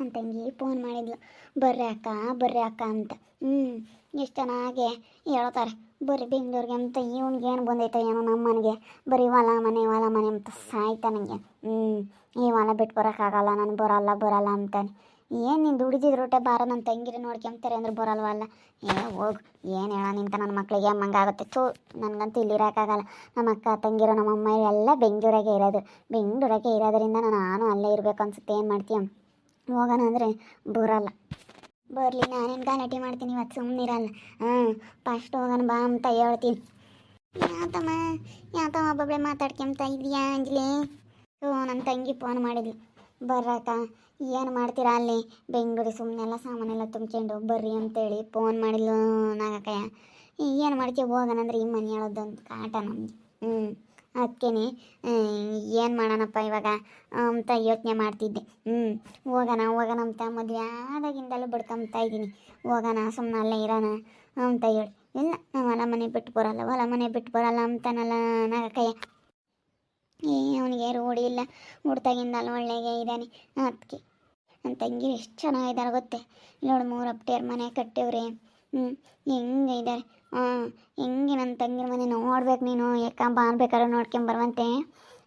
ನನ್ನ ತಂಗಿ ಫೋನ್ ಮಾಡಿದ್ಲು. ಬರ್ರಿ ಅಕ್ಕ ಬರ್ರಿ ಅಕ್ಕ ಅಂತ. ಹ್ಞೂ ಎಷ್ಟು ಚೆನ್ನಾಗಿ ಹೇಳ್ತಾರೆ. ಬರ್ರಿ ಬೆಂಗಳೂರಿಗೆ ಅಂತ ಇವನಿಗೆ ಏನು ಬಂದೈತೆ ಏನೋ ನಮ್ಮ ಮನೆಗೆ ಬರೀ ಹೊಲ ಮನೆ ಹೊಲ ಮನೆ ಅಂತ ಸಾಯ್ತಾ ನನಗೆ ಹ್ಞೂ ಈ ಹೊಲ ಬಿಟ್ಟು ಬರೋಕ್ಕಾಗಲ್ಲ, ನಾನು ಬರಲ್ಲ ಬರಲ್ಲ ಅಂತಾನೆ. ಏನು ನೀನು ದುಡಿದಿದ್ದು ರೊಟ್ಟೆ ಬಾರ ನನ್ನ ತಂಗಿರಿ ನೋಡ್ಕೊಂತಾರೆ ಅಂದ್ರೆ ಬರಲ್ವಲ್ಲ ಏ, ಹೋಗು, ಏನು ಹೇಳ ನಿಂತ ನನ್ನ ಮಕ್ಳಿಗೆ ಅಮ್ಮಂಗಾಗುತ್ತೆ ಥೂ, ನನಗಂತೂ ಇಲ್ಲಿ ಇರೋಕ್ಕಾಗಲ್ಲ ನಮ್ಮ ಅಕ್ಕ, ತಂಗಿರೋ, ನಮ್ಮ ಅಮ್ಮ ಎಲ್ಲ ಬೆಂಗ್ಳೂರಾಗೆ ಇರೋದು. ಬೆಂಗ್ಳೂರಾಗೆ ಇರೋದ್ರಿಂದ ನಾನು ಅಲ್ಲೇ ಇರಬೇಕು ಅನ್ಸುತ್ತೆ. ಏನು ಮಾಡ್ತೀಯ ಹೋಗೋಣ ಅಂದರೆ ಬರಲ್ಲ. ಬರಲಿ, ನಾನೇನು ಗಲಾಟೆ ಮಾಡ್ತೀನಿ ಇವತ್ತು ಸುಮ್ಮನಿರಲ್ಲ ಹಾಂ ಫಸ್ಟ್ ಹೋಗೋಣ ಬಾ ಅಂತ ಹೇಳ್ತೀನಿ. ಯಾತಮ್ಮ ಯಾತಮ್ಮ ಒಬ್ಬೊಬ್ಬಳೆ ಮಾತಾಡ್ಕೊಂತ ಇದೆಯಾ ಅಂಜಲಿ? ಓ ನನ್ನ ತಂಗಿ ಫೋನ್ ಮಾಡಿದ್ಲು. ಬರ್ರಕ್ಕ ಏನು ಮಾಡ್ತೀರಾ ಅಲ್ಲಿ? ಬೆಂಗಳೂರು ಸುಮ್ಮನೆಲ್ಲ ಸಾಮಾನೆಲ್ಲ ತುಂಬ್ಕೊಂಡು ಬರ್ರಿ ಅಂತೇಳಿ ಫೋನ್ ಮಾಡಿದ್ಲು ನಾಗಕ್ಕಯ್ಯ. ಏನು ಮಾಡ್ಕೆ ಹೋಗೋಣ ಅಂದ್ರೆ ಈ ಮನೆ ಹೇಳೋದೊಂದು ಕಾಟ ನಮಗೆ ಹ್ಞೂ ಅದಕ್ಕೇನೆ ಏನು ಮಾಡೋಣಪ್ಪ ಇವಾಗ? ಅಂತ ಯೋಚನೆ ಮಾಡ್ತಿದ್ದೆ. ಹ್ಞೂ ಹೋಗೋಣ ಹೋಗೋಣ ಅಂತ ಮದುವೆ ಆದಾಗಿಂದಲೂ ಬಿಡ್ಕೊಂಬ್ತಾ ಇದ್ದೀನಿ. ಹೋಗೋಣ ಸುಮ್ಮನೆ ಅಲ್ಲೇ ಇರೋಣ ಅಂತ ಹೇಳಿ. ಇಲ್ಲ, ನಾವು ಹೊಲ ಮನೆ ಬಿಟ್ಟು ಬರೋಲ್ಲ ಹೊಲ ಮನೆ ಬಿಟ್ಟು ಬರೋಲ್ಲ ಅಂತಾನಲ್ಲ ನಾಗಕ್ಕಯ್ಯ. ಏ, ಅವನಿಗೆ ರೂಢಿ ಇಲ್ಲ. ಹುಡ್ತಾಗಿಂದಲೂ ಒಳ್ಳೆಗೆ ಇದ್ದಾನೆ. ಅದಕ್ಕೆ ನನ್ನ ತಂಗಿ ಎಷ್ಟು ಚೆನ್ನಾಗಿದ್ದಾರೆ ಗೊತ್ತೇ. ನೋಡಿ ಮೂರು ಅಪ್ಟೇರ್ ಮನೆ ಕಟ್ಟಿವ್ರಿ. ಹ್ಞೂ ಹೆಂಗೆ ಇದ್ದಾರೆ. ಹಾಂ ಹೆಂಗೆ ನನ್ನ ತಂಗಿ ಮನೆ ನೋಡ್ಬೇಕು ನೀನು? ಯಾಕ ಬಾರ್ಬೇಕಾದ್ರೆ ನೋಡ್ಕೊಂಬರುವಂತೆ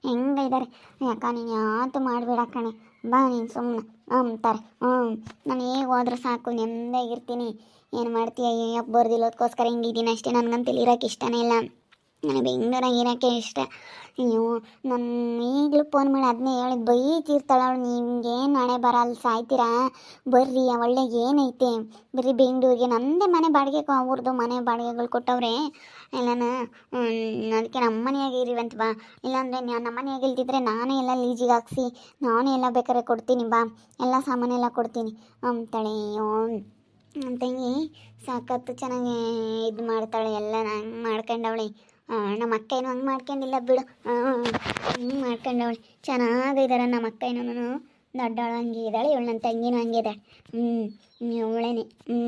ಹೆಂಗೆ ಇದ್ದಾರೆ ಯಾಕ ನೀನು ಯಾತು ಮಾಡಬೇಡ ಕಣೆ. ಬಾ ನೀನು ಸುಮ್ಮನೆ ಅಂತಾರೆ ಹ್ಞೂ, ನಾನು ಹೇಗೆ ಹೋದ್ರೆ ಸಾಕು ನೆಮ್ಮದಿಯಾಗಿರ್ತೀನಿ ಏನು ಮಾಡ್ತೀಯ? ಬರ್ದಿಲ್ಲೋದಕ್ಕೋಸ್ಕರ ಹಿಂಗಿದ್ದೀನಿ ಅಷ್ಟೇ. ನನಗಂತೂ ಇಲ್ಲಿ ಇರೋಕೆ ಇಷ್ಟನೇ ಇಲ್ಲ. ನನಗೆ ಬೆಂಗಳೂರಾಗ ಇರೋಕ್ಕೆ ಇಷ್ಟ. ಅಯ್ಯೋ ನನ್ನ ಈಗಲೂ ಫೋನ್ ಮಾಡಿ ಅದನ್ನೇ ಹೇಳಿದ್. ಬೈತಿರ್ತಾಳೆ ಅವಳು, ನಿಮ್ಗೇನು ನಾಳೆ ಬರಲ್ಲ ಸಾಯ್ತೀರಾ? ಬರ್ರಿ ಒಳ್ಳೆ ಏನೈತೆ? ಬರ್ರಿ ಬೆಂಗಳೂರಿಗೆ ನಂದೇ ಮನೆ ಬಾಡಿಗೆ ಅವ್ರದ್ದು ಮನೆ ಬಾಡಿಗೆಗಳು ಕೊಟ್ಟವ್ರೆ. ಎಲ್ಲನ ಅದಕ್ಕೆ ನಮ್ಮ ಮನೆಯಾಗೆ ಇರಿವಂತ ಬಾ. ಇಲ್ಲಾಂದರೆ ನಮ್ಮ ಮನೆಯಾಗೆ ಇಲ್ದಿದ್ರೆ ನಾನೇ ಎಲ್ಲ ಲೀಜಿಗೆ ಹಾಕ್ಸಿ, ನಾನೇ ಎಲ್ಲ ಬೇಕಾದ್ರೆ ಕೊಡ್ತೀನಿ ಬಾ. ಎಲ್ಲ ಸಾಮಾನೆಲ್ಲ ಕೊಡ್ತೀನಿ. ಅಂತಾಳೆ. ನನ್ನ ತಂಗಿ ಸಖತ್ತು ಚೆನ್ನಾಗಿ ಇದು ಮಾಡ್ತಾಳೆ. ಎಲ್ಲ ನಂಗೆ ಮಾಡ್ಕೊಂಡವಳೆ. ನಮ್ಮ ಅಕ್ಕ ಏನು ಹಂಗೆ ಮಾಡ್ಕೊಂಡಿಲ್ಲ ಬಿಡು. ಹಂಗೆ ಮಾಡ್ಕೊಂಡವಳು. ಚೆನ್ನಾಗಿದ್ದಾರೆ ನಮ್ಮ ಅಕ್ಕ ಏನೂ ದೊಡ್ಡವಳು ಹಂಗೆ ಇದ್ದಾಳೆ ಇವಳು ನನ್ನ ತಂಗಿನೂ ಹಂಗೆ ಇದ್ದಾಳೆ ಹ್ಞೂ ಇವಳೇನೆ ಹ್ಞೂ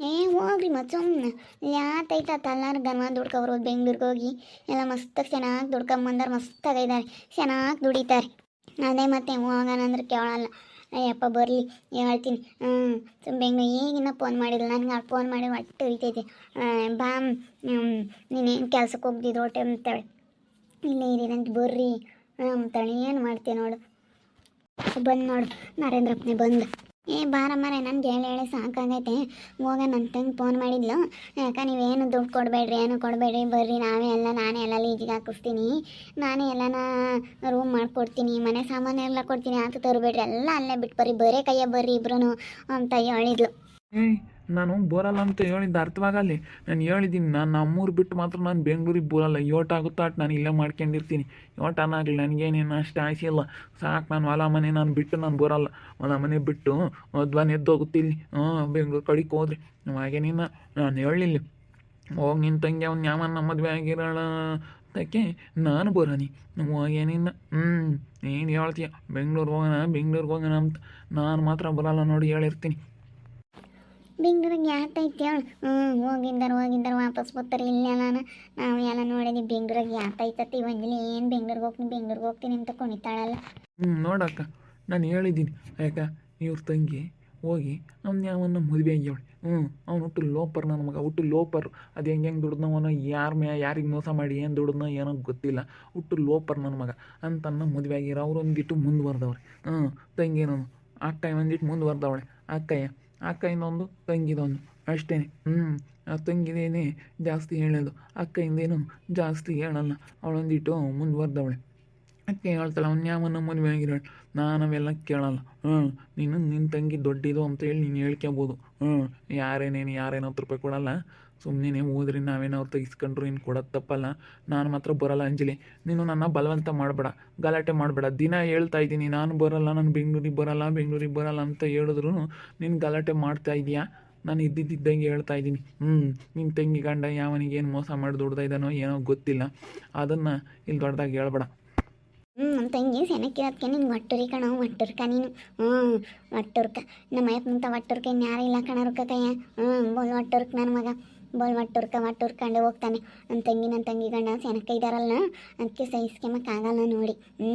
ಏ, ಹೋಗ್ರಿ ಸುಮ್ಮನೆ ಯಾತೈತ ತಲ್ಲಾರು ಗನ್ವ ದುಡ್ಕೊಬರೋದು ಬೆಂಗ್ಳೂರಿಗೆ ಹೋಗಿ. ಎಲ್ಲ ಮಸ್ತಾಗಿ ಚೆನ್ನಾಗಿ ದುಡ್ಕೊಂಬಂದಾರೆ ಮಸ್ತಾಗಿದ್ದಾರೆ ಚೆನ್ನಾಗಿ ದುಡಿತಾರೆ. ಅದೇ ಮತ್ತೆ ಹೋಗೋಣ ಅಂದ್ರೆ ಕೇಳಲ್ಲ. ಅಯ್ಯಪ್ಪ, ಬರಲಿ ಹೇಳ್ತೀನಿ. ಹ್ಞೂ ಹೆಂಗ ಈಗಿನ ಫೋನ್ ಮಾಡಿಲ್ಲ, ನನಗೆ ಆ ಫೋನ್ ಮಾಡಿ ಒಟ್ಟು ಉರಿತೈತೆ. ಬಾ ನೀನೇನು ಕೆಲ್ಸಕ್ಕೆ ಹೋಗ್ದಿದ್ದು ಹೊಟ್ಟೆ ಅಂತಾಳೆ ಇಲ್ಲೇ ಇರಿ, ನಂಗೆ ಬರ್ರಿ. ಅಂತಾಳೆ ಏನು ಮಾಡ್ತೀಯ ನೋಡು. ಬಂದು ನೋಡು, ನರೇಂದ್ರಪ್ಪನೇ ಬಂದು. ಏ ಬಾರ ಮರೆ ನನಗೆ ಹೇಳಿ ಹೇಳಿ, ಸಾಕಾಗೈತೆ. ಹೋಗ ನನ್ನ ತಂಗಿ ಫೋನ್ ಮಾಡಿದ್ಲು. ಯಾಕ ನೀವೇನು ದುಡ್ಡು ಕೊಡಬೇಡ್ರಿ, ಏನು ಕೊಡಬೇಡ್ರಿ, ಬರ್ರಿ, ನಾವೇ ಎಲ್ಲ, ನಾನೇ ಎಲ್ಲ ಲೀಜಿಗೆ ಹಾಕಿಸ್ತೀನಿ. ನಾನೇ ಎಲ್ಲನ ರೂಮ್ ಮಾಡಿಕೊಡ್ತೀನಿ, ಮನೆ ಸಾಮಾನು ಎಲ್ಲ ಕೊಡ್ತೀನಿ, ಆತು ತರಬೇಡ್ರಿ, ಎಲ್ಲ ಅಲ್ಲೇ ಬಿಟ್ಟು ಬರ್ರಿ ಬರೇ ಕೈಯ ಬರ್ರಿ ಇಬ್ರು ಅಂತ ಹೇಳಿದ್ಲು. ನಾನು ಬೋರಲ್ಲ ಅಂತ ಹೇಳಿದ್ದು ಅರ್ಥವಾಗಲ್ಲಿ. ನಾನು ಹೇಳಿದ್ದೀನಿ, ನಾನು ನಮ್ಮೂರು ಬಿಟ್ಟು ಮಾತ್ರ ನಾನು ಬೆಂಗಳೂರಿಗೆ ಬರಲ್ಲ. ಯೋಟ ಆಗುತ್ತಾ ಅಟ್ ನಾನು ಇಲ್ಲೇ ಮಾಡ್ಕೊಂಡಿರ್ತೀನಿ. ಯೋಟನಾಗಲಿ ನನಗೇನೇನು ಅಷ್ಟು ಆಸೆ ಇಲ್ಲ. ಸಾಕು ನಾನು ಹೊಲ ಮನೆ ನಾನು ಬಿಟ್ಟು ನಾನು ಬೋರಲ್ಲ. ಹೊಲ ಮನೆ ಬಿಟ್ಟು ಮದ್ವಾನ ಎದ್ದೋಗುತ್ತೆ ಇಲ್ಲಿ. ಹಾಂ ಬೆಂಗ್ಳೂರು ಕಡೆಗೆ ಹೋದ್ರಿ. ಹಾಗೇನಿನ್ನ ನಾನು ಹೇಳಿಲ್ಲ ಹೋಗಿ ನಿನ್ನ ತಂಗಿ ಅವ್ನು ನಮ್ಮ ಮದುವೆ ಆಗಿರೋಣ ಅದಕ್ಕೆ ನಾನು ಬರೋನಿ. ಏನಿಲ್ಲ ಹ್ಞೂ ಏನು ಹೇಳ್ತೀಯ ಬೆಂಗ್ಳೂರಿಗೆ ಹೋಗೋಣ ಬೆಂಗ್ಳೂರಿಗೆ ಹೋಗೋಣ ಅಂತ. ನಾನು ಮಾತ್ರ ಬರಲ್ಲ ನೋಡಿ ಹೇಳಿರ್ತೀನಿ. ಬೆಂಗ್ಳೂರಿಗೆ ಯಾತೈತೆ ಹೇಳು ಹ್ಞೂ ಹೋಗಿದ್ದಾರೆ ಹೋಗಿದ್ದಾರೆ ವಾಪಸ್ ಬರ್ತಾರೆ. ಇಲ್ಲ ನಾನು, ನಾವು ಎಲ್ಲ ನೋಡಿದ್ವಿ, ಬೆಂಗ್ಳೂರಿಗೆ ಯಾತೈತತಿ ಒಂದಿಲ್ಲ ಏನು ಬೆಂಗ್ಳೂರಿಗೆ ಹೋಗ್ತೀನಿ ಬೆಂಗ್ಳೂರಿಗೆ ಹೋಗ್ತೀನಿ ಅಂತ ಕುಣಿತಾಳಲ್ಲ. ಹ್ಞೂ ನೋಡಕ್ಕ, ನಾನು ಹೇಳಿದ್ದೀನಿ ಯಾಕ, ಇವ್ರ ತಂಗಿ ಹೋಗಿ ಅವ್ನು ಯಾವನ್ನ ಮದುವೆ ಆಗ್ಯಾವಳೆ. ಹ್ಞೂ ಅವ್ನು ಹುಟ್ಟು ಲೋಪರ್ ನನ್ನ ಮಗ, ಹುಟ್ಟು ಲೋಪರ್. ಅದು ಹೆಂಗೆ ಹೆಂಗೆ ದುಡ್ದವನ ಯಾರ ಮ್ಯಾ, ಯಾರಿಗೆ ಮೋಸ ಮಾಡಿ, ಏನು ದುಡ್ದನೋ ಏನೋ ಗೊತ್ತಿಲ್ಲ. ಹುಟ್ಟು ಲೋಪರ್ ನನ್ನ ಮಗ ಅಂತನ್ನ ಮದುವೆ ಆಗಿರೋ, ಅವ್ರು ಒಂದಿಟ್ಟು ಮುಂದುವರೆದವ್ರೆ ಹ್ಞೂ ತಂಗಿನೂ ಅಕ್ಕ ಒಂದಿಟ್ಟು ಮುಂದುವರೆದವಳೆ ಅಕ್ಕಯ್ಯ ಅಕ್ಕ ಇನ್ನೊಂದು ತಂಗಿದೊಂದು ಅಷ್ಟೇ ಹ್ಞೂ ಆ ತಂಗಿದೇನೆ ಜಾಸ್ತಿ ಹೇಳೋದು. ಅಕ್ಕಯಿಂದೇನು ಜಾಸ್ತಿ ಹೇಳಲ್ಲ. ಅವಳೊಂದಿಟ್ಟು ಮುಂದುವರೆದವಳೆ. ಅಕ್ಕ ಹೇಳ್ತಾಳೆ, ಅವ್ನು ಯಾವನ್ನ ಮದುವೆ ಆಗಿರೋಳು. ನಾನು ಅವೆಲ್ಲ ಕೇಳಲ್ಲ. ಹ್ಞೂ ನೀನು ನಿನ್ನ ತಂಗಿ ದೊಡ್ಡಿದು ಅಂತೇಳಿ ನೀನು ಹೇಳ್ಕೊಬೋದು ಹ್ಞೂ ಯಾರೇನೇನು ಯಾರೇನು ಹತ್ತು ರೂಪಾಯಿ ಕೊಡಲ್ಲ. ಸುಮ್ಮನೆ ಹೋದ್ರಿ ನಾವೇನೋ ಅವ್ರು ತೆಗಿಸ್ಕೊಂಡ್ರು ಇನ್ನು ಕೊಡೋದು ತಪ್ಪಲ್ಲ. ನಾನು ಮಾತ್ರ ಬರಲ್ಲ ಅಂಜಲಿ. ನೀನು ನನ್ನ ಬಲವಂತ ಮಾಡಬೇಡ. ಗಲಾಟೆ ಮಾಡಬೇಡ. ದಿನ ಹೇಳ್ತಾ ಇದ್ದೀನಿ, ನಾನು ಬರಲ್ಲ, ನಾನು ಬೆಂಗಳೂರಿಗೆ ಬರಲ್ಲ ಬೆಂಗಳೂರಿಗೆ ಬರಲ್ಲ ಅಂತ ಹೇಳಿದ್ರು ನೀನು ಗಲಾಟೆ ಮಾಡ್ತಾ ಇದೀಯಾ ನಾನು ಇದ್ದಿದ್ದಂಗೆ ಹೇಳ್ತಾ ಇದ್ದೀನಿ. ಹ್ಞೂ ನಿನ್ನ ತಂಗಿ ಗಂಡ ಯಾವನಿಗೆ ಏನು ಮೋಸ ಮಾಡಿ ದುಡ್ದಾ ಇದ್ದಾನೋ ಏನೋ ಗೊತ್ತಿಲ್ಲ. ಅದನ್ನು ಇಲ್ಲಿ ದೊಡ್ಡದಾಗಿ ಹೇಳ್ಬೇಡ. ಹ್ಞೂ ನಮ್ಮ ತಂಗಿ ಸೆನಕ್ಕಿರೋದಕ್ಕೆ ನಿನ್ಗೆ ಒಟ್ಟುರಿ ಕಣ ಒಟ್ಟುರ್ಕ ನೀನು. ಹ್ಞೂ ಒಟ್ಟುರ್ಕ ನಮ್ಮ ಅಯ್ಯಪ್ಪನಂತ ಒಟ್ಟುರ್ಕ ಯಾರೂ ಇಲ್ಲ ಕಣ ರುಕ್ಕ ಕಯ್ಯ ಹ್ಞೂ ನನ್ನ ಮಗ. ಬೋಲ್ ಮಟ್ಟುರ್ಕ ಮಟ್ಟುರ್ಕಂಡು ಹೋಗ್ತಾನೆ. ನನ್ನ ತಂಗಿ ನನ್ನ ತಂಗಿ ಗಂಡ ಸೆನಕ ಇದ್ದಾರಲ್ಲ ಅದಕ್ಕೆ ಸಹಿಸ್ಕೊಂಬಕ್ಕಾಗಲ್ಲ ನೋಡಿ. ಹ್ಞೂ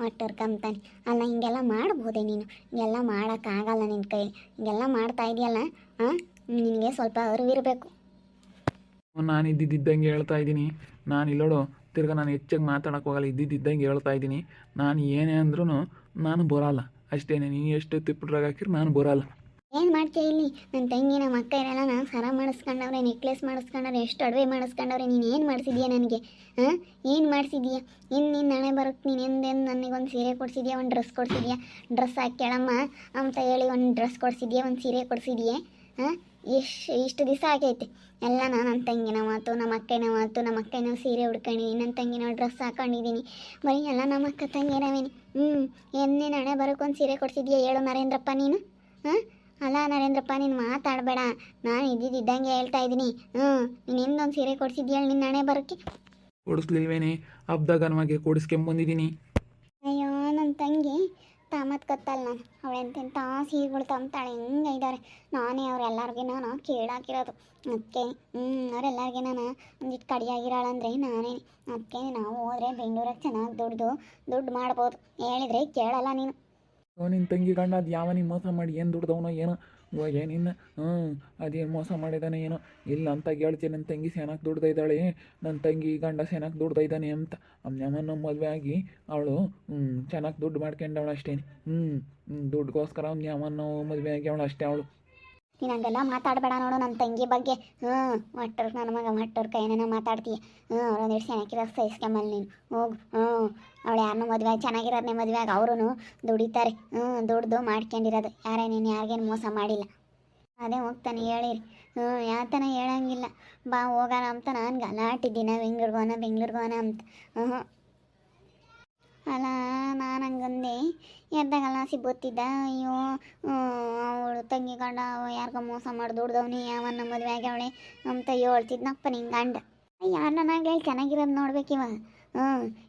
ಮಟ್ಟುರ್ಕಂತಾನೆ ಅಲ್ಲ, ಹಿಂಗೆಲ್ಲ ಮಾಡ್ಬೋದೆ ನೀನು? ಹಿಂಗೆಲ್ಲ ಮಾಡೋಕ್ಕಾಗಲ್ಲ ನಿನ್ನ ಕೈ ಹಿಂಗೆಲ್ಲ ಮಾಡ್ತಾ ಇದೆಯಲ್ಲ ಹಾಂ ನಿನಗೆ ಸ್ವಲ್ಪ ಅರಿವಿರಬೇಕು. ನಾನು ಇದ್ದಿದ್ದಂಗೆ ಹೇಳ್ತಾ ಇದ್ದೀನಿ. ನಾನು ಇಲ್ಲೋಡು ತಿರ್ಗ ನಾನು ಹೆಚ್ಚಾಗಿ ಮಾತಾಡೋಕೆ ಹೋಗಲ್ಲ, ಇದ್ದಿದ್ದಂಗೆ ಹೇಳ್ತಾ ಇದ್ದೀನಿ. ನಾನು ಏನೇ ಅಂದ್ರೂ ನಾನು ಬರೋಲ್ಲ. ಅಷ್ಟೇ ನೀನು ಎಷ್ಟು ತಿಪ್ಪಡ್ರಾಗ ಹಾಕಿರಿ ನಾನು ಬರೋಲ್ಲ. ಏನು ಮಾಡ್ತೀಯ ಇಲ್ಲಿ? ನನ್ನ ತಂಗಿ ನಮ್ಮ ಅಕ್ಕ ಇರಲ್ಲ, ನಾನು ಸರ ಮಾಡಿಸ್ಕೊಂಡವ್ರೆ ನೆಕ್ಲೆಸ್ ಮಾಡಿಸ್ಕೊಂಡವ್ರೆ, ಎಷ್ಟು ಅಡವೆ ಮಾಡಿಸ್ಕೊಂಡವ್ರೆ, ನೀನು ಏನು ಮಾಡಿಸಿದ್ಯಾ ನನಗೆ? ಹಾಂ? ಏನು ಮಾಡಿಸಿದ್ಯಾ? ಇನ್ನು ನಿನ್ನ ನಾಳೆ ಬರೋಕ್ಕೆ ನೀನು ಎಂದೆಂದು ನನಗೊಂದು ಸೀರೆ ಕೊಡಿಸಿದ್ಯಾ, ಒಂದು ಡ್ರೆಸ್ ಕೊಡಿಸಿದ್ಯಾ? ಡ್ರೆಸ್ ಹಾಕ್ಯಾಳಮ್ಮ, ಅಂತ ಹೇಳಿ ಒಂದು ಡ್ರೆಸ್ ಕೊಡಿಸಿದ್ಯಾ, ಒಂದು ಸೀರೆ ಕೊಡಿಸಿದ್ಯಾ? ಹಾಂ? ಎಷ್ಟು, ಇಷ್ಟು ದಿವಸ ಆಗೈತೆ. ಎಲ್ಲ ನಾನು ನನ್ನ ತಂಗಿನ ಮಾತು ನಮ್ಮ ಅಕ್ಕನ ಮಾತು ನಮ್ಮ ಅಕ್ಕನ ಸೀರೆ ಉಡ್ಕೊಂಡಿದ್ದೀನಿ ನನ್ನ ತಂಗಿನ ಡ್ರೆಸ್ ಹಾಕೊಂಡಿದ್ದೀನಿ ಬರೀ ಎಲ್ಲ ನಮ್ಮ ಅಕ್ಕ ತಂಗಿರವೇನಿ ಹ್ಞೂ ಎನ್ನೇ ನಾಳೆ ಬರೋಕ್ಕೊಂದು ಸೀರೆ ಕೊಡಿಸಿದ್ಯಾ ಹೇಳು ನರೇಂದ್ರಪ್ಪ ನೀನು? ಹಾಂ? ಅಲ್ಲ ನರೇಂದ್ರಪ್ಪ ನೀನು ಮಾತಾಡಬೇಡ. ನಾನು ಇದ್ದಿದ್ದಂಗೆ ಹೇಳ್ತಾ ಇದ್ದೀನಿ. ಹ್ಞೂ ನೀನು ಇನ್ನೊಂದು ಸೀರೆ ಕೊಡಿಸಿದ್ಯಾಳು ನಿನ್ನ ಹಣೆ ಬರೋಕ್ಕೆ? ಕೊಡಿಸ್ಲಿಲ್ವೇನೆ? ಹಬ್ದಾಗ ನಮಗೆ ಕೊಡಿಸ್ಕೊಂಬಂದಿದ್ದೀನಿ ಅಯ್ಯೋ ನನ್ನ ತಂಗಿ. ತಾಮತ್ ಗೊತ್ತಲ್ಲ ನಾನು. ಅವಳೆಂತೆಂಥ ಸೀರೆಗಳು ತಂಬ್ತಾಳೆ ಹಿಂಗೆ ಇದ್ದಾರೆ ನಾನೇ ಅವ್ರೆಲ್ಲರಿಗೆ ನಾನು ಕೇಳಾಕಿರೋದು. ಅದಕ್ಕೆ ಹ್ಞೂ ಅವರೆಲ್ಲರಿಗೆ ನಾನು ಒಂದಿಟ್ಟು ಕಡಿಯಾಗಿರಾಳಂದ್ರೆ ನಾನೇ. ಅದಕ್ಕೆ ನಾವು ಹೋದರೆ ಬೆಂಗಳೂರಾಗ ಚೆನ್ನಾಗಿ ದುಡ್ದು ದುಡ್ಡು ಮಾಡ್ಬೋದು. ಹೇಳಿದ್ರೆ ಕೇಳಲ್ಲ ನೀನು. ನಿನ್ನ ತಂಗಿ ಗಂಡ ಅದು ಯಾವ ಮೋಸ ಮಾಡಿ ಏನು ದುಡ್ದವನೋ ಏನೋ. ಇವಾಗ ಏನಿನ್ನ ಹ್ಞೂ ಅದೇನು ಮೋಸ ಮಾಡಿದಾನೆ ಏನೋ. ಇಲ್ಲ ಅಂತ ಹೇಳ್ತೀನಿ ನನ್ನ ತಂಗಿ ಸೇನಾಕ್ ದುಡ್ದ ನನ್ನ ತಂಗಿ ಗಂಡ ಚೆನ್ನಾಗಿ ದುಡ್ದ ಇದ್ದಾನೆ ಅಂತ ನಮ್ಮ ಮದುವೆ ಆಗಿ ಅವಳು ಚೆನ್ನಾಗಿ ದುಡ್ಡು ಮಾಡ್ಕೊಂಡವಳು ಅಷ್ಟೇ ಹ್ಞೂ ದುಡ್ಡುಗೋಸ್ಕರ ಅವ್ನು ಯಾವನ್ನ ಮದುವೆ ಆಗಿ ಅವಳು ಅಷ್ಟೇ ಅವಳು. ನೀನು ಹಂಗೆಲ್ಲ ಮಾತಾಡಬೇಡ ನೋಡು ನನ್ನ ತಂಗಿ ಬಗ್ಗೆ. ಹ್ಞೂ ಮಟ್ಟರ್ ನನ್ನ ಮಗ ಮಟ್ಟರ್ ಕೈನ ಮಾತಾಡ್ತೀಯ. ಹ್ಞೂ ಅವ್ರೊಂದಿಷ್ಟು ಚೆನ್ನಾಗಿರೋ ಸಹಿಸ್ಕೊಂಬಲ್ ನೀನು. ಹೋಗು, ಹ್ಞೂ. ಅವಳು ಯಾರನ್ನೂ ಮದುವೆ ಚೆನ್ನಾಗಿರೋದನ್ನೇ ಮದುವೆ ಆಗಿ ಅವರು ದುಡಿತಾರೆ. ಹ್ಞೂ, ದುಡ್ದು ಮಾಡ್ಕೊಂಡಿರೋದು. ಯಾರೇ, ನೀನು ಯಾರಿಗೇನು ಮೋಸ ಮಾಡಿಲ್ಲ. ಅದೇ ಹೋಗ್ತಾನೆ, ಹೇಳಿರಿ. ಹ್ಞೂ, ಯಾತನ ಹೇಳಂಗಿಲ್ಲ. ಬಾ, ಹೋಗೋಣ ಅಂತ ನಾನು ಗಲಾಟಿದ್ದೀನ ಬೆಂಗ್ಳೂರ್ಗೋನ ಬೆಂಗ್ಳೂರ್ಗೋನ ಅಂತ. ಹ್ಞೂ. ಅಲ್ಲ, ನಾನು ಹಂಗಂದೆ. ಎದ್ದಾಗಲ್ಲ ಸಿಬ್ಬತ್ತಿದ್ದ. ಅಯ್ಯೋ ಅವಳು ತಂಗಿ ಗಂಡ ಯಾರಿಗೋ ಮೋಸ ಮಾಡಿ ದುಡ್ದವನಿ ನಮ್ಮ ಮದುವೆ ಆಗ್ಯಾವಳೆ ಅಂತ ಹೇಳ್ತಿದ್ನಪ್ಪ ನಿಂಗೆ ಗಂಡ. ಯಾರನ್ನ ಹೇಳಿ ಚೆನ್ನಾಗಿರೋದು ನೋಡ್ಬೇಕಿವ ಹ್ಞೂ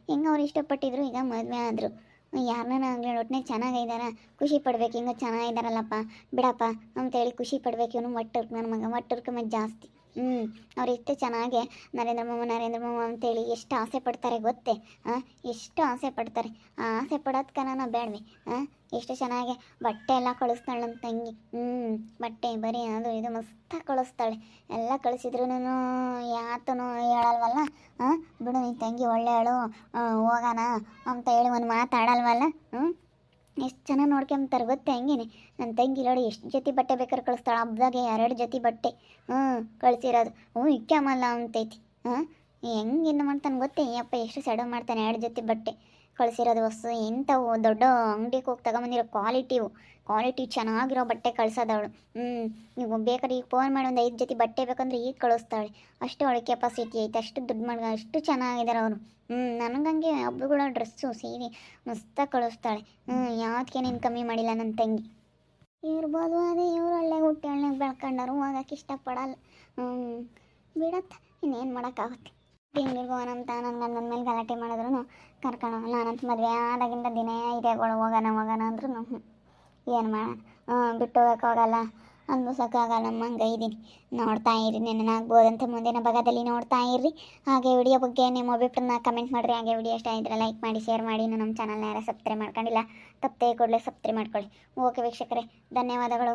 ಹೆಂಗೆ ಅವ್ರು ಇಷ್ಟಪಟ್ಟಿದ್ರು, ಈಗ ಮದುವೆ ಆದರು. ಯಾರನ್ನ ಆಗಲಿ ಒಟ್ಟಿನ ಚೆನ್ನಾಗಿದ್ದಾರ ಖುಷಿ ಪಡ್ಬೇಕು, ಹಿಂಗೆ ಚೆನ್ನಾಗಿದ್ದಾರಲ್ಲಪ್ಪ ಬಿಡಪ್ಪ ಅಂತೇಳಿ ಖುಷಿ ಪಡ್ಬೇಕು ಇವನು. ಮಟ್ಟರ್ಕ್ ನನ್ನ ಮಗ ಮಟ್ಟರ್ಕ ಮತ್ತೆ ಜಾಸ್ತಿ. ಹ್ಞೂ ಅವ್ರು ಎಷ್ಟು ಚೆನ್ನಾಗೆ ನರೇಂದ್ರ ಮಾಮ ನರೇಂದ್ರ ಮಾಮ ಅಂತೇಳಿ ಎಷ್ಟು ಆಸೆ ಪಡ್ತಾರೆ ಗೊತ್ತೇ? ಹಾಂ, ಎಷ್ಟು ಆಸೆ ಪಡ್ತಾರೆ? ಆ ಆಸೆ ಪಡೋದ್ಕನ ಬೇಡವೆ. ಹಾಂ, ಎಷ್ಟು ಚೆನ್ನಾಗೆ ಬಟ್ಟೆ ಎಲ್ಲ ಕಳಿಸ್ತಾಳೆ ನನ್ನ ತಂಗಿ. ಹ್ಞೂ ಬಟ್ಟೆ ಬರೀ ಅದು ಇದು ಮಸ್ತಾಗಿ ಕಳಿಸ್ತಾಳೆ. ಎಲ್ಲ ಕಳಿಸಿದ್ರು ಯಾತನು ಹೇಳಲ್ವಲ್ಲ? ಹಾಂ, ಬಿಡು ನಿನ್ನ ತಂಗಿ ಒಳ್ಳೆಯಳು ಹೋಗೋಣ ಅಂತ ಹೇಳಿ ಒಂದು ಮಾತಾಡಲ್ವಲ್ಲ? ಹ್ಞೂ ಎಷ್ಟು ಚೆನ್ನಾಗಿ ನೋಡ್ಕೊಂತಾರೆ ಗೊತ್ತೇ ಹಂಗೇನೆ. ನನ್ನ ತಂಗಿ ನೋಡಿ ಎಷ್ಟು ಜೊತೆ ಬಟ್ಟೆ ಬೇಕಾದ್ರೆ ಕಳಿಸ್ತಾಳೆ, ಹಬ್ಬದಾಗೆ ಎರಡು ಜೊತೆ ಬಟ್ಟೆ. ಹ್ಞೂ, ಕಳಿಸಿರೋದು. ಹ್ಞೂ ಇಕ್ಕಾಮಲ್ಲ ಅಂತೈತಿ. ಹಾಂ ಏನು ಮಾಡ್ತಾನೆ ಗೊತ್ತೇ? ಅಪ್ಪ, ಎಷ್ಟು ಸೆಡವ್ ಮಾಡ್ತಾನೆ, ಎರಡು ಜೊತೆ ಬಟ್ಟೆ. ಕಳಿಸಿರೋದು ವಸ್ತು ಎಂಥವು ದೊಡ್ಡ ಅಂಗಡಿಗೆ ಹೋಗಿ ತಗೊಂಬಂದಿರೋ ಕ್ವಾಲಿಟಿವು ಕ್ವಾಲಿಟಿ ಚೆನ್ನಾಗಿರೋ ಬಟ್ಟೆ ಕಳ್ಸೋದವಳು. ಹ್ಞೂ ನೀವು ಬೇಕಾದ್ರೆ ಈಗ ಫೋನ್ ಮಾಡಿ ಒಂದು ಐದು ಜೊತೆ ಬಟ್ಟೆ ಬೇಕಂದ್ರೆ ಈಗ ಕಳಿಸ್ತಾಳೆ. ಅಷ್ಟು ಅವಳ ಕೆಪಾಸಿಟಿ ಐತೆ, ಅಷ್ಟು ದುಡ್ಡು ಮಾಡಿ ಅಷ್ಟು ಚೆನ್ನಾಗಿದ್ದಾರೆ ಅವರು. ಹ್ಞೂ ನನಗಂಗೆ ಹಬ್ಬಗಳ ಡ್ರೆಸ್ಸು ಸೀರೆ ಮಸ್ತಾಗಿ ಕಳಿಸ್ತಾಳೆ. ಹ್ಞೂ ಯಾವ್ದಕ್ಕೆ ನೀನು ಕಮ್ಮಿ ಮಾಡಿಲ್ಲ ನನ್ನ ತಂಗಿ. ಇರ್ಬೋದು ಅದೇ ಇವರು ಒಳ್ಳೆ ಹುಟ್ಟಿ ಒಳ್ಳೆ ಬೆಳ್ಕೊಂಡರು ಹೋಗಕ್ಕೆ ಇಷ್ಟಪಡಲ್ಲ. ಹ್ಞೂ ಬಿಡತ್ತ, ಇನ್ನೇನು ಮಾಡೋಕ್ಕಾಗುತ್ತೆ. ಬೆಂಗ್ಳೂರಿಗೆ ಹೋಗೋಣಂತ ನನ್ನ ಗಂಡನ ಮೇಲೆ ಗಲಾಟೆ ಮಾಡಿದ್ರು ಕರ್ಕೊಂಡು ನಾನಂತ ಮದುವೆ ಆದಾಗಿಂದ ದಿನ ಇದೇಗಳು ಹೋಗೋಣ ಹೋಗೋಣ ಅಂದ್ರೂ ಏನು ಮಾಡ ಬಿಟ್ಟು ಹೋಗೋಕ್ಕಾಗಲ್ಲ ನಮ್ಮ ಹಂಗೆ ಇದ್ದೀನಿ ನೋಡ್ತಾ ಇರಿ ನೆನನಾಗ್ಬೋದಂತ ಮುಂದಿನ ಭಾಗದಲ್ಲಿ ನೋಡ್ತಾ ಇರ್ರಿ ಹಾಗೆ ವಿಡಿಯೋ ಬಗ್ಗೆ ನಿಮ್ಮ ಅಭಿಪ್ರಾಯನ ಕಮೆಂಟ್ ಮಾಡಿರಿ. ಹಾಗೆ ವಿಡಿಯೋ ಇಷ್ಟ ಇದ್ದರೆ ಲೈಕ್ ಮಾಡಿ ಶೇರ್ ಮಾಡಿ. ನಮ್ಮ ಚಾನಲ್ನ ಯಾರು ಸಬ್ಸ್ಕ್ರೈಬ್ ಮಾಡ್ಕೊಂಡಿಲ್ಲ ತಪ್ಪೇ ಕೂಡಲೇ ಸಬ್ಸ್ಕ್ರೈಬ್ ಮಾಡ್ಕೊಳ್ಳಿ. ಓಕೆ ವೀಕ್ಷಕರೇ, ಧನ್ಯವಾದಗಳು.